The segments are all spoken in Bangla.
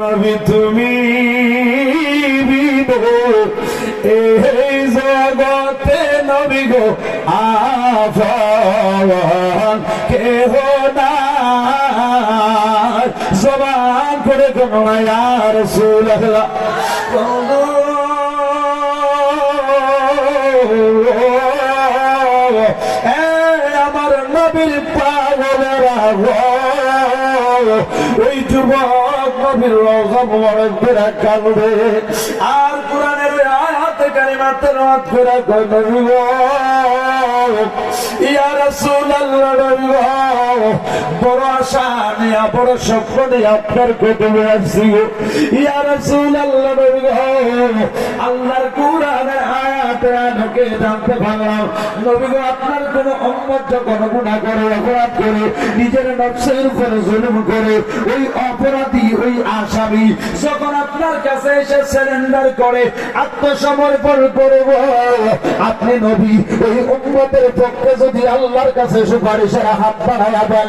নবী তুমি এই জগতে নবী গো আফান কেহ না জবান করে আর সুলহলা আমার নবীর পাগলেরা ওই যুবক নবীর রোজা মোবারক কাঁদবে। আর কোরআনের নবী ইয়া রাসূলুল্লাহ নবী বড় আশা নিয়ে, বড় স্বপ্ন নিয়ে আপনার কুটুমে আসছি ইয়া রাসূলুল্লাহ নবী আল্লাহর কোরআনের জানতে পারলাম, নবী আপনার কোন অম্মত যখন গুণা করে, অপরাধ করে, নিজের নকশের উপরে জুলুম করে, ওই অপরাধী আসামি যখন আপনার কাছে এসে সারেন্ডার করে আত্মসমর্পণ করে আপনি নবী, ওই উম্মতের পক্ষে যদি আল্লাহর কাছে সুপারিশের হাত বাড়াইয়া দেন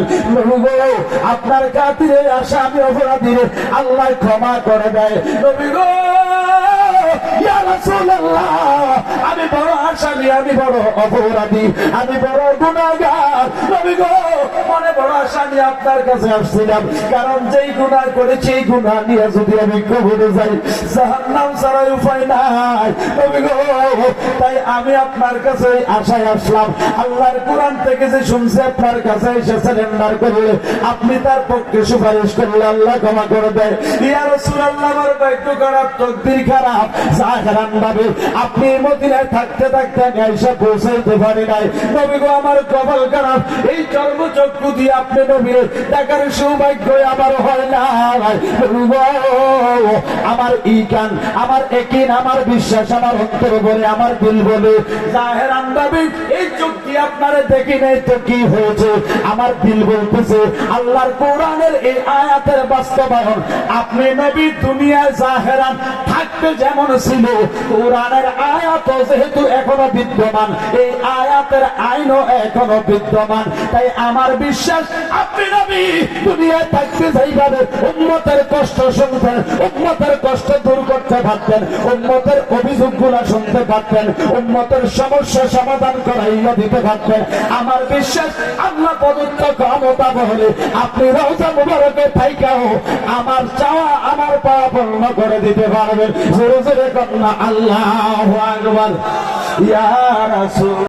আপনার কাতিরে আসামি অপরাধী আল্লাহ ক্ষমা করে দেয়। নবী গো আমি বড় আসামি আমি বড় অপরাধী, আমি বড় গুণাগার নবী গো আপনার কাছে আসছিলাম। কারণ যেই গুনাহ করেছি গুনাহ নিয়ে যদি আমি কবরে যাই, জাহান্নাম ছাড়া উপায় নাই। তাই আমি আপনার কাছে আশায় আসলাম। আল্লাহর কোরআন থেকে যে শুনছে, আপনার কাছে এসে করলে, আপনি তার পক্ষে সুপারিশ করলে আল্লাহ ক্ষমা করে দেয়। ইয়া রাসূলুল্লাহ আমার খারাপ, তকদির খারাপ। জাহারান ভাবে, আপনি মদিনায় থাকতে থাকতে আমি আইসা পৌঁছাইতে পারি নাই। নবী গো, আমার কপাল খারাপ। এই চর্মচক্ষু দিয়ে আপনি দেখার সৌভাগ্য আমার হয় না আমার ইকান আমার একিন আমার বিশ্বাস, আমার অন্তর বলে আমার দিল বলে। এই দিয়ে আপনারে দেখি নাই তো কি হয়েছে? আমার দিল বলতেছে, আল্লাহর কোরআনের এই আয়াতের বাস্তবায়ন। আপনি নবী দুনিয়ায় জাহেরান, থাকতে যেমন ছিল, কোরআনের আয়াত যেহেতু এখনও বিদ্যমান, এই আয়াতের আইনও এখনও বিদ্যমান। তাই আমার বিশ্বাস দুনিয়ায় থাকতে কষ্ট কষ্ট দূর করতে পারতেন শুনতে পারতেন সমস্যা সমাধান করাইয়া দিতে পারতেন। আমার বিশ্বাস, আল্লাহ ক্ষমতা আপনি আমার চাওয়া আমার পূর্ণ করে দিতে পারবেন। জোরে জোরে কন্যা আল্লাহ আকবার। ইয়া রাসূল।